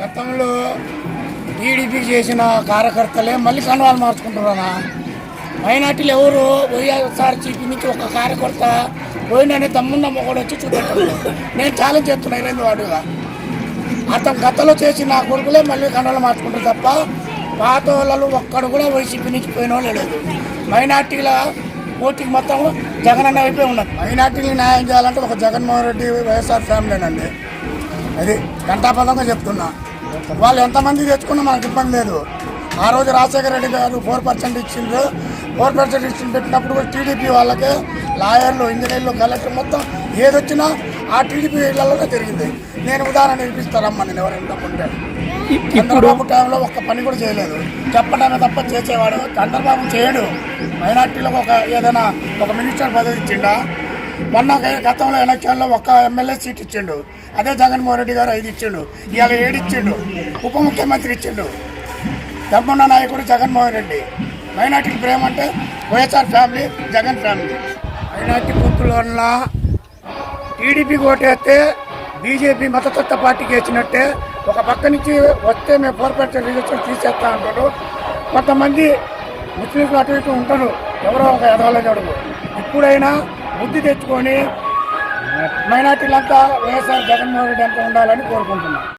గతంలో టీడీపీ చేసిన కార్యకర్తలే మళ్ళీ కండవాలు మార్చుకుంటున్నారా? మైనార్టీలు ఎవరు? వైఎస్ఆర్ చీపీ నుంచి ఒక కార్యకర్త పోయిననే తమ్మున్న మొగడు వచ్చి చూపెట్టాడు. నేను ఛాలెంజ్ చేస్తున్నా ఇరవై వాడుగా అతను గతంలో చేసిన కొడుకులే మళ్ళీ కండవాలు మార్చుకుంటారు తప్ప పాత వాళ్ళు ఒక్కడు కూడా వైసీపీ నుంచి పోయిన వాళ్ళు లేదు. మైనార్టీల ఓటింగ్ మొత్తం జగన్ అన్న అయిపోయి ఉన్నది. మైనార్టీలు న్యాయం చేయాలంటే ఒక జగన్మోహన్ రెడ్డి వైఎస్ఆర్ ఫ్యామిలీనండి. అది గంటాపదంగా చెప్తున్నా. వాళ్ళు ఎంతమంది తెచ్చుకున్నా మనకు ఇబ్బంది లేదు. ఆ రోజు రాజశేఖర రెడ్డి గారు ఫోర్ పర్సెంట్ ఇచ్చిండ్రు. ఫోర్ పర్సెంట్ ఇచ్చి పెట్టినప్పుడు కూడా టీడీపీ వాళ్ళకి లాయర్లు ఇంజనీర్లు కలెక్టర్ మొత్తం ఏదొచ్చినా ఆ టీడీపీ ఇళ్ళలోనే జరిగింది నేను ఉదాహరణ ఇప్పిస్తారమ్మా నేను ఎవరైనా తప్పుంటే. చంద్రబాబు టైంలో ఒక్క పని కూడా చేయలేదు. చెప్పడమే తప్ప చేసేవాడు చంద్రబాబు చేయడు. మైనార్టీలకు ఒక ఏదైనా ఒక మినిస్టర్ పదవి ఇచ్చిండా? మొన్న గతంలో ఎలక్షన్లో ఒక్క ఎమ్మెల్యే సీట్ ఇచ్చిండు. అదే జగన్మోహన్ రెడ్డి గారు ఐదు ఇచ్చిండు. ఇవాళ ఏడు ఇచ్చిండు. ఉప ముఖ్యమంత్రి ఇచ్చిండు. దమ్మున్న నాయకుడు జగన్మోహన్ రెడ్డి. మైనార్టీ ప్రేమ అంటే YSR family Jagan family. Minority పొత్తుల వల్ల టీడీపీ ఓటేస్తే బీజేపీ మతతత్వ పార్టీకి వేసినట్టే ఒక పక్క నుంచి వస్తే మేము ఫోర్ రిజర్వేషన్ తీసేస్తా అంటారు కొంతమంది ముస్లింలు అటు ఇటు ఉంటారు ఎవరో ఒక ఎదవాలని అడుగు ఇప్పుడైనా బుద్ధి తెచ్చుకొని మైనార్టీలంతా వైఎస్ఆర్ జగన్మోహన్ రెడ్డి అంతా ఉండాలని కోరుకుంటున్నాను